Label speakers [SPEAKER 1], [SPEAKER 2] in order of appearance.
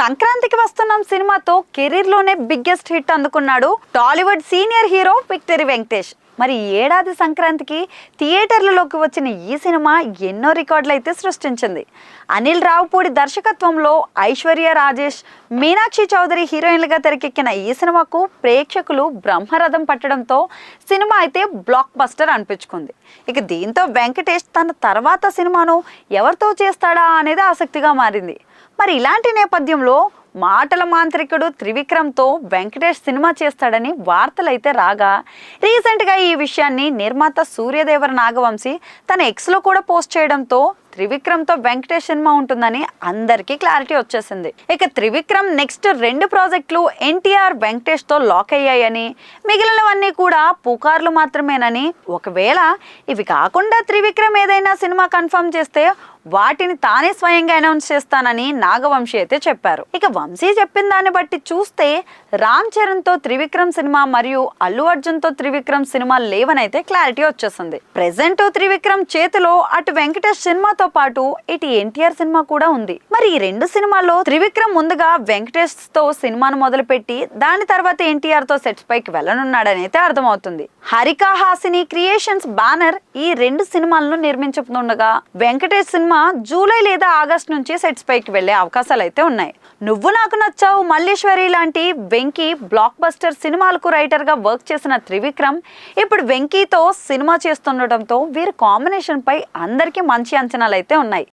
[SPEAKER 1] సంక్రాంతికి వస్తున్నాం సినిమాతో కెరీర్లోనే బిగ్గెస్ట్ హిట్ అందుకున్నాడు Tollywood senior hero Victory Venkatesh. మరి ఏడాది సంక్రాంతికి థియేటర్లలోకి వచ్చిన ఈ సినిమా ఎన్నో రికార్డులు అయితే సృష్టించింది. అనిల్ రావుపూడి దర్శకత్వంలో ఐశ్వర్య రాజేష్ మీనాక్షి చౌదరి హీరోయిన్లుగా తెరకెక్కిన ఈ సినిమాకు ప్రేక్షకులు బ్రహ్మరథం పట్టడంతో సినిమా అయితే బ్లాక్ బస్టర్ అనిపించుకుంది. ఇక దీంతో వెంకటేష్ తన తర్వాత సినిమాను ఎవరితో చేస్తాడా అనేది ఆసక్తిగా మారింది. మరి ఇలాంటి నేపథ్యంలో మాటల మాంత్రికుడు త్రివిక్రమ్తో వెంకటేష్ సినిమా చేస్తాడని వార్తలైతే రాగా రీసెంట్గా ఈ విషయాన్ని నిర్మాత సూర్యదేవర నాగవంశీ తన ఎక్స్లో కూడా పోస్ట్ చేయడంతో త్రివిక్రమ్తో వెంకటేష్ సినిమా ఉంటుందని అందరికీ క్లారిటీ వచ్చేసింది. ఇక త్రివిక్రమ్ నెక్స్ట్ రెండు ప్రాజెక్టులు ఎన్టీఆర్ వెంకటేష్తో లాక్ అయ్యాయని మిగిలినవన్నీ కూడా పుకార్లు మాత్రమేనని. ఒకవేళ ఇవి కాకుండా త్రివిక్రమ్ ఏదైనా సినిమా కన్ఫర్మ్ చేస్తే వాటిని తానే స్వయంగా అనౌన్స్ చేస్తానని నాగవంశీ అయితే చెప్పారు. ఇక వంశీ చెప్పిన దాన్ని బట్టి చూస్తే రామ్ చరణ్తో త్రివిక్రమ్ సినిమా మరియు అల్లు అర్జున్తో త్రివిక్రమ్ సినిమా లేవనైతే క్లారిటీ వచ్చేసింది. ప్రెసెంట్ త్రివిక్రమ్ చేతిలో అటు వెంకటేష్ సినిమా సినిమాతో పాటు ఇటు ఎన్టీఆర్ సినిమా కూడా ఉంది. మరి ఈ రెండు సినిమాల్లో త్రివిక్రమ్ ముందుగా వెంకటేష్తో సినిమాను మొదలుపెట్టి దాని తర్వాత ఎన్టీఆర్తో సెట్స్ పైకి వెళ్ళనున్నాడని అయితే అర్థమవుతుంది. హరికా హాసిని క్రియేషన్స్ బ్యానర్ ఈ రెండు సినిమాలను నిర్మించుకుండగా వెంకటేష్ సినిమా జూలై లేదా ఆగస్ట్ నుంచి సెట్స్ పైకి వెళ్ళే అవకాశాలు అయితే ఉన్నాయి. నువ్వు నాకు నచ్చావు మల్లేశ్వరి లాంటి వెంకీ బ్లాక్ బస్టర్ సినిమాలకు రైటర్గా వర్క్ చేసిన త్రివిక్రమ్ ఇప్పుడు వెంకీతో సినిమా చేస్తుండటంతో వీరి కాంబినేషన్పై అందరికీ మంచి అంచనాలు అయితే ఉన్నాయి.